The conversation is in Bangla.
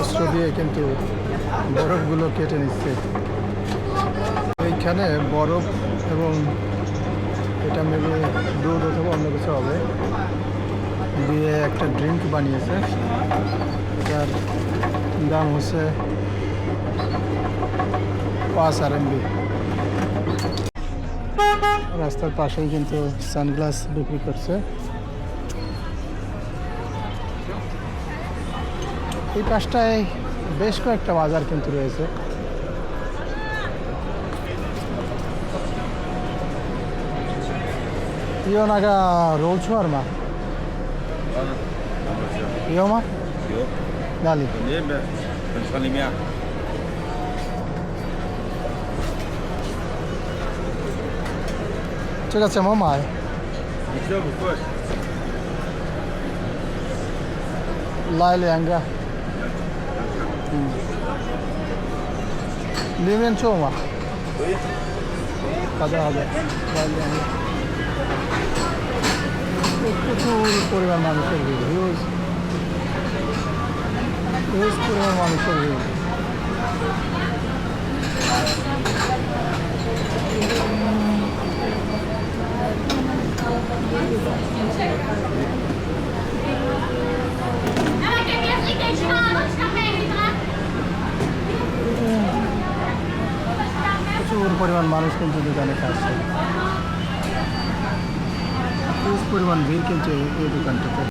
অস্ত্র দিয়ে কিন্তু বরফগুলো কেটে নিচ্ছে। এইখানে বরফ এবং এটা মেবি দুধ অথবা অন্য কিছু হবে। দিয়ে একটা ড্রিঙ্ক বানিয়েছে। এটার দাম হচ্ছে পাঁচ আর এমবি রাস্তার পাশেই কিন্তু সানগ্লাস বিক্রি করছে। এই পাশটায় বেশ কয়েকটা বাজার কিন্তু রয়েছে ইয়ো নাগা রোল ছোয়ারমা ইয়ো মা 冷麺超うまカーでちこれはマミソルビールよしよしこれはマミソ পরিমাণ মানুষ কিন্তু দোকানে খাচ্ছে পরিমাণ ভিড় কিন্তু এই দোকানটাতে।